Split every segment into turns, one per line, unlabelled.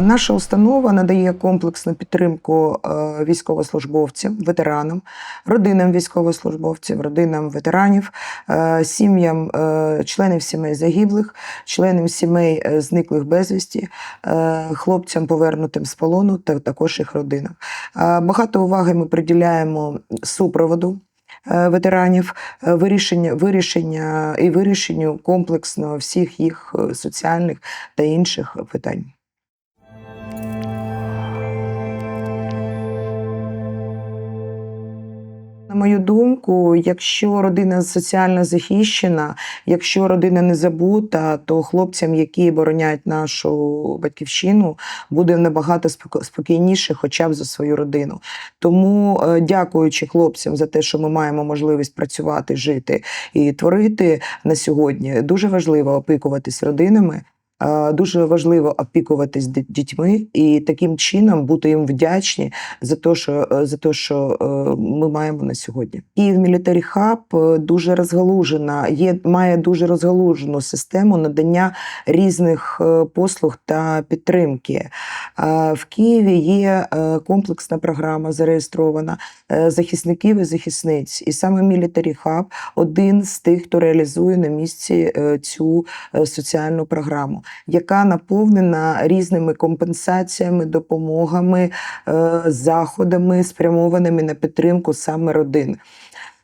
Наша установа надає комплексну підтримку е, військовослужбовцям, ветеранам, родинам військовослужбовців, родинам ветеранів, е, сім'ям е, членів сімей загиблих, членів сімей зниклих безвісті, хлопцям, повернутим з полону, та також їх родинам. Багато уваги ми приділяємо супроводу. Ветеранів вирішення, вирішення і вирішенню комплексно всіх їх соціальних та інших питань. Мою думку, якщо родина соціально захищена, якщо родина не забута, то хлопцям, які боронять нашу батьківщину, буде набагато спокійніше, хоча б за свою родину. Тому, е, дякуючи хлопцям за те, що ми маємо можливість працювати, жити і творити на сьогодні, дуже важливо опікуватись родинами. Дуже важливо опікуватись дітьми і таким чином бути їм вдячні за те, що е, за те, що е, ми маємо на сьогодні. Київ Мілітарі Хаб е, дуже розгалужена, є має дуже розгалужену систему надання різних послуг та підтримки. В Києві є комплексна програма зареєстрована захисників і захисниць. І саме Мілітарі Хаб один з тих, хто реалізує на місці цю соціальну програму, яка наповнена різними компенсаціями, допомогами, е, заходами, спрямованими на підтримку саме родин.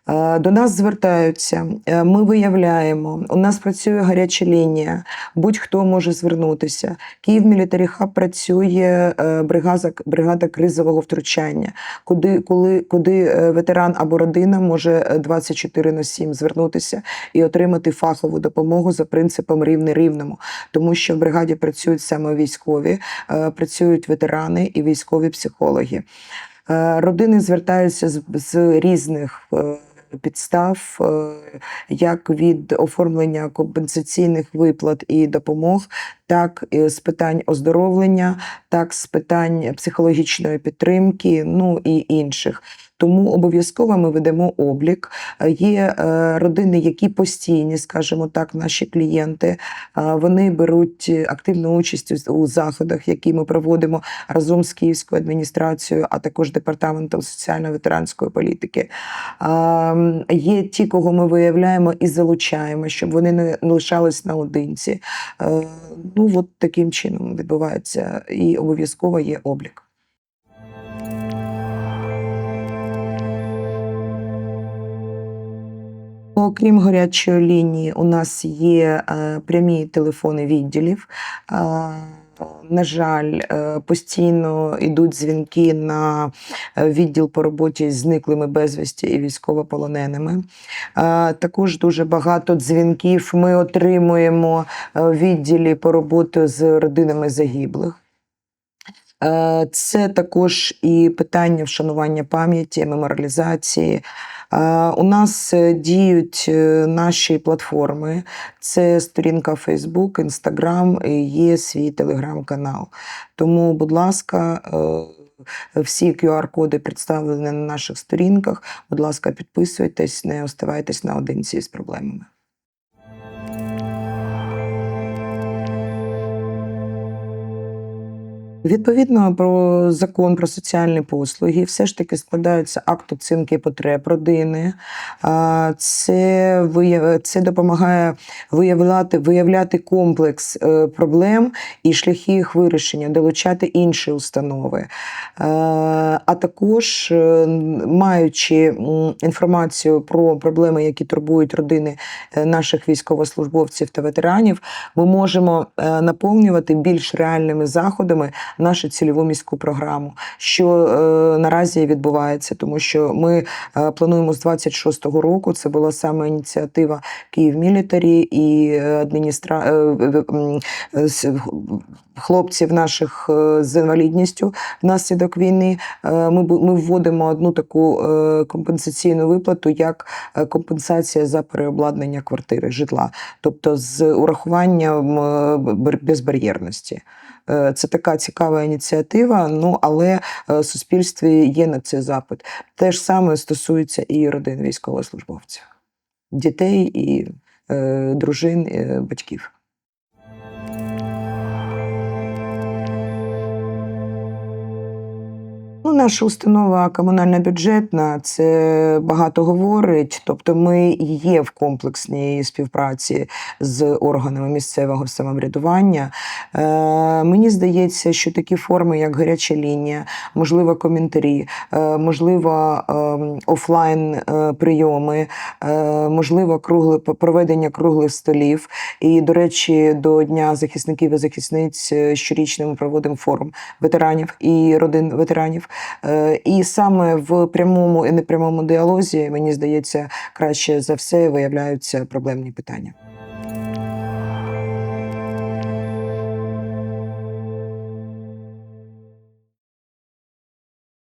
Е, До нас звертаються, е, ми виявляємо. У нас працює гаряча лінія, будь-хто може звернутися. Київ Мілітарі Хаб працює е, бригада, бригада кризового втручання, куди, коли, куди ветеран або родина може е, 24 на 7 звернутися і отримати фахову допомогу за принципом рівне рівному, тому що в бригаді працюють саме військові, працюють ветерани і військові психологи. Родини звертаються з, з різних підстав, е, як від оформлення компенсаційних виплат і допомог, так з питань оздоровлення, так з питань психологічної підтримки, ну і інших. Тому обов'язково ми ведемо облік. Е, Є е, родини, які постійні, скажімо так, наші клієнти. Е, Вони беруть активну участь у- заходах, які ми проводимо разом з Київською адміністрацією, а також департаментом соціально-ветеранської політики. Є ті, кого ми виявляємо і залучаємо, щоб вони не лишались наодинці. Е, Ну, от таким чином відбувається і обов'язково є облік. Окрім гарячої лінії, у нас є е, прямі телефони відділів. На жаль, е, постійно йдуть дзвінки на е, відділ по роботі з зниклими безвісті і військовополоненими. Е, Також дуже багато дзвінків ми отримуємо в відділі по роботі з родинами загиблих. Це також і питання вшанування пам'яті, меморіалізації. У нас е, діють е, наші платформи. Це сторінка Facebook, Instagram, є свій телеграм-канал. Тому, будь ласка, е, всі QR-коди представлені на наших сторінках. Будь ласка, підписуйтесь, не оставайтесь наодинці з проблемами. Відповідно про закон про соціальні послуги, все ж таки складаються акт оцінки потреб родини. Це, це допомагає виявляти, виявляти комплекс е, проблем і шляхи їх вирішення, долучати інші установи. Е, А також, е, маючи інформацію про проблеми, які турбують родини наших військовослужбовців та ветеранів, ми можемо наповнювати більш реальними заходами нашу цільову міську програму, що е, наразі відбувається, тому що ми е, плануємо з 26-го року. Це була саме ініціатива Київ Мілітарі і е, адміністра... е, е, е, хлопців наших е, з інвалідністю внаслідок війни. Е, Ми, ми вводимо одну таку е, компенсаційну виплату, як компенсація за переобладнання квартири, житла, тобто з урахуванням безбар'єрності. Це така цікава ініціатива, ну але в суспільстві є на це запит. Те ж саме стосується і родин військовослужбовців, дітей і е, дружин, е, батьків. Наша установа комунальна бюджетна це багато говорить. Тобто, ми є в комплексній співпраці з органами місцевого самоврядування. Е, мені здається, що такі форми, як гаряча лінія, можливо, коментарі, е, можливо, ем, офлайн е, прийоми, е, можливо, кругле проведення круглих столів. І, до речі, до Дня захисників і захисниць е, щорічно ми проводимо форум ветеранів і родин ветеранів. Е, І саме в прямому і непрямому діалозі, мені здається, краще за все виявляються проблемні питання.